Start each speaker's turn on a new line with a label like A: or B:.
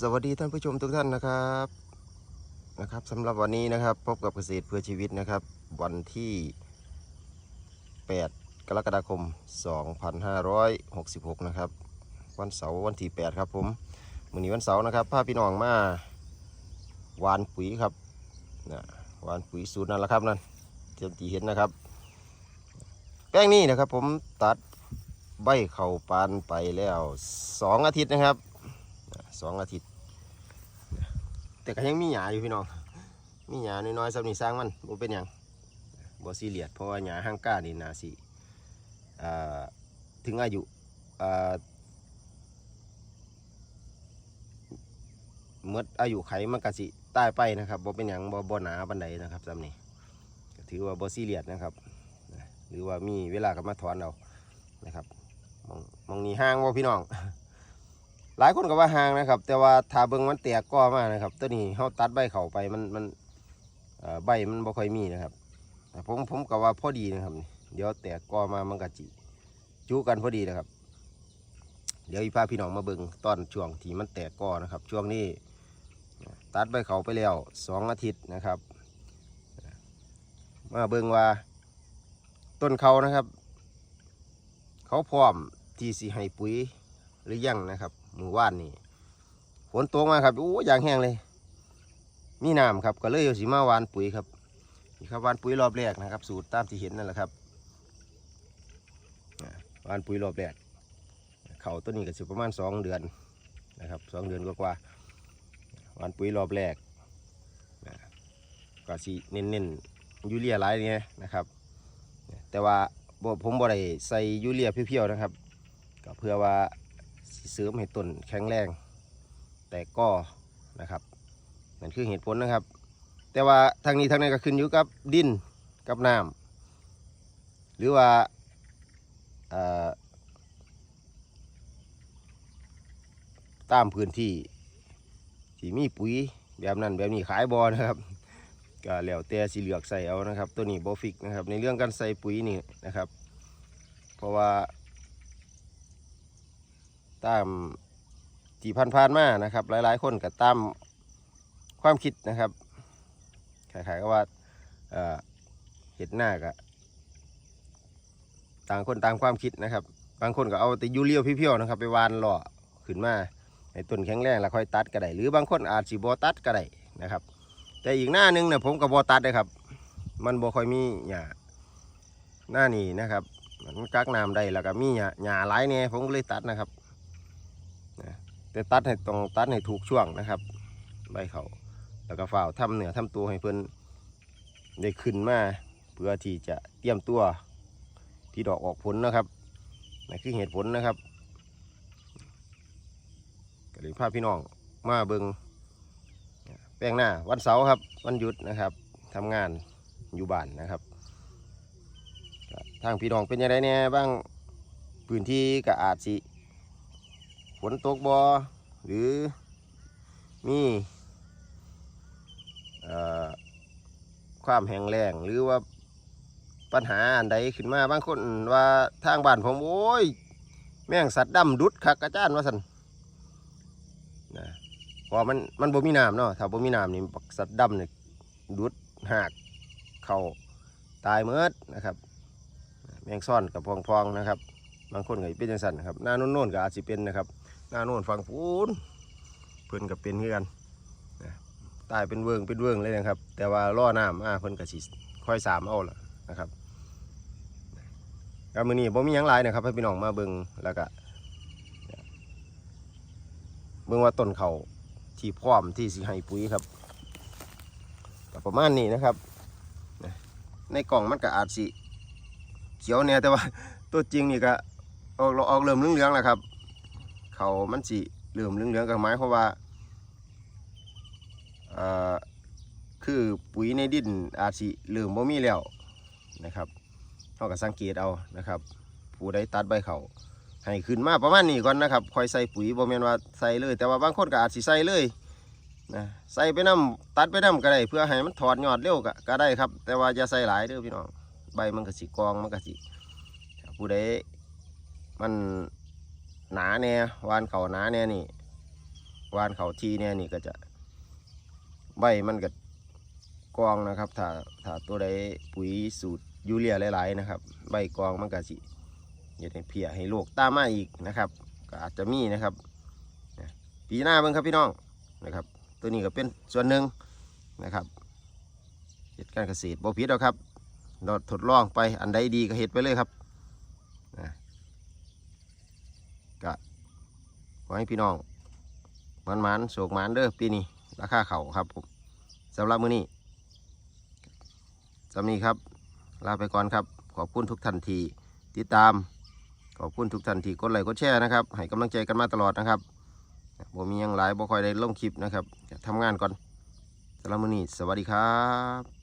A: สวัสดีท่านผู้ชมทุกท่านนะครับนะครับสำหรับวันนี้นะครับ พบกับเกษตรเพื่อชีวิตนะครับ วันที่ 8 กรกฎาคม 2566 นะครับ วันเสาร์วันที่ 8 ครับผมมื้อนี้วันเสาร์นะครับพาพี่น้องมาหวานปุ๋ยครับนะหวานปุ๋ยสูตรนั่นแหละครับนั่นเทียมที่เห็นนะครับ แป้งนี้นะครับผมตัดใบเข่าปานไปแล้วสองอาทิตย์นะครับสองอาทิตย์ แต่ก็ยังมีหยาอยู่พี่น้อง มีหยาน้อยๆสำนีสร้างมันบ่เป็นหยังบ่ซีเรียสเพราะว่าหยาห้างก้านี่นาสิถึงอายุเมื่ออายุไขมันก็สิตายไปนะครับบ่เป็นหยังบ่บ่หนาปานใดนะครับสำนี้ถือว่าบ่ซีเรียสนะครับ หรือว่ามีเวลาก็มาถอนเอานะครับมองมองนี้ห้างว่าพี่น้อง หลายคนก็ว่าห่างนะครับ แต่ว่าถ้าเบิ่งมันแตกก้อมานะครับ ตัวนี้เขาตัดใบเข่าไปมันมันใบมันบ่ค่อยมีนะครับแต่ผมผมก็ว่าพอดีนะครับ เดี๋ยวแตกก้อมามันก็จิจูกันพอดีนะครับ เดี๋ยวอีพาพี่น้องมาเบิ่งตอนช่วงที่มันแตกก้อนะครับ ช่วงนี้ตัดใบเขาไปแล้วสองอาทิตย์นะครับ มาเบิ่งว่าต้นเขานะครับ เขาพร้อมที่สิให้ปุ๋ยหรือยังนะครับ มือว่านนี่ฝนตกมาครับโอ้ยางแห้งเลย มีน้ำครับก็เลยเอาสีมาวานปุ๋ยครับนี่ครับวานปุ๋ยรอบแรกนะครับ สูตรตามที่เห็นนั่นแหละครับวานปุ๋ยรอบแรกเข่าต้นนี้ก็สิประมาณสองเดือนนะครับสองเดือนกว่าๆวานปุ๋ยรอบแรกก็สิเน้นๆยูเรียหลายเนี่ยนะครับ แต่ว่าผมบ่ได้ใส่ยูเรียเพียวๆนะครับก็เพื่อว่า สิเสริมให้ต้นแข็งแรง แต่ก็นะครับนั่นคือเหตุผลนะครับ แต่ว่าทางนี้ทางนั้นก็ขึ้นอยู่กับดินกับน้ำหรือว่าตามพื้นที่ที่มีปุ๋ยแบบนั้นแบบนี้ขายบอนะครับก็แล้วแต่สิเหลือกใส่เอานะครับ ตัวนี้บอฟิกนะครับในเรื่องการใส่ปุ๋ยนี่นะครับ เพราะว่า ตามที่ผ่านๆมานะครับ หลายๆ คนก็ตามความคิดนะครับคล้ายๆกับว่าเห็ดหน้าก็ต่างคนตางความคิดนะครับ บางคนก็เอาแต่ยูเรียวเพียวๆนะครับ ไปวานหล่อขึ้นมาให้ต้นแข็งแรงแล้วค่อยตัดก็ได้หรือบางคนอาจสิบอตัดก็ได้นะครับ แต่อีกหน้าหนึงเนี่ยผมกับบอตัดเลยครับ มันบ่ค่อยมีหญ้าหน้านี่นะครับมันกักน้ำได้แล้วก็มีหญ้าหญ้าหลายเนี่ยผมก็เลยตัดนะครับ แต่ตัดให้ตรงตัดให้ถูกช่วงนะครับ ใบเขาแล้วก็ฝ่าวทำเหนือทำตัวให้เพิ่นได้ขึ้นมาเพื่อที่จะเตรียมตัวที่ดอกออกผลนะครับนั่คือเหตุผลนะครับก็เลยพาพี่น้องมาเบิงแป้งหน้าวันเสาร์ครับ วันหยุดนะครับทำงานอยู่บ้านนะครับ ทางพี่น้องเป็นยังไงเนี่ยบ้างพื้นที่ก็อาจสิ ฝนตกบ่หรือมีอความแห้งแล้งหรือว่าปัญหาอันใดขึ้นมาบางคนว่าทางบ้านผมโอ้ย แม่งสัตว์ดำดุดคักอาจารย์ว่าสันนะเพรามันมันบ่มีน้ำเนาะถ้าบ่มีน้ำนี่สัตว์ดำเนี่ยดุดหักเข้าตายเมิดนะครับ แมงซ่อนกับพองๆนะครับ บางคนก็เป็นจังสันนะครับหน้าโน่นๆก็อาจจะเป็นนะครับ หน้าโน่นฟังพูนเพิ่นกับเป็นเพื่อนนะตายเป็นเวิงเป็นเวิงเลยนะครับ แต่ว่าล่อน้ำอ่าเพิ่นก็สิค่อยสามเอาละนะครับก็มือนี้บ่มียังหลายนะครับให้พี่น้องมาเบิงแล้วก็เบิงว่าต้นเขาที่พร้อมที่สิให้ปุ๋ยครับประมาณนี้นะครับ ในกล่องมันก็อาจสิเขียวเนี่ยแต่ว่าตัวจริงนี่ก็ออกออกเริ่มเหลืองๆแล้วครับ เขามันสิเหลื่อมเหลืองๆกับไม้เพราะว่าคือปุ๋ยในดินอาจสิเหลื่อมบ่มีแล้วนะครับเราก็สังเกตเอานะครับ ผู้ใดตัดใบเขาให้ขึ้นมาประมาณนี้ก่อนนะครับค่อยใส่ปุ๋ยบ่แม่นว่าใส่เลย แต่ว่าบางคนก็อาจสิใส่เลยนะใส่ไปน้ำตัดไปน้ำก็ได้เพื่อให้มันถอดยอดเร็วก็ก็ได้ครับ แต่ว่าอย่าใส่หลายเด้อพี่น้องใบมันก็สิกองมันก็สิผู้ใดมัน หนาแน่วานเขาหนาแน่นี่วานเขาทีเนี่ยนี่ก็จะใบมันก็กองนะครับ ถ้าถ้าตัวใดปุ๋ยสูตรยูเรียหลาย ๆ นะครับ ใบกองมันก็สิเฮ็ดให้เพียให้โรคตามมาอีกนะครับ ก็อาจจะมีนะครับปีหน้าเบิ่งครับพี่น้องนะครับ ตัวนี้ก็เป็นส่วนหนึ่งนะครับเหตุการเกษตรบ่ผิดหรอกครับเราทดลองไปอันใดดีก็เฮ็ดไปเลยครับนะก็ขอ ให้พี่น้องมันมันโศกมันเด้อปีนี้ราคาเขาครับผมสำหรับมื้อนี้สำนี้ครับ ลาไปก่อนครับ ขอบคุณทุกท่านที่ติดตาม ขอบคุณทุกท่านที่กดไลค์กดแชร์นะครับให้กำลังใจกันมาตลอดนะครับบ่มียังหลายบ่ค่อยได้ลงคลิปนะครับทำงานก่อนสำหรับมื้อนี้สวัสดีครับ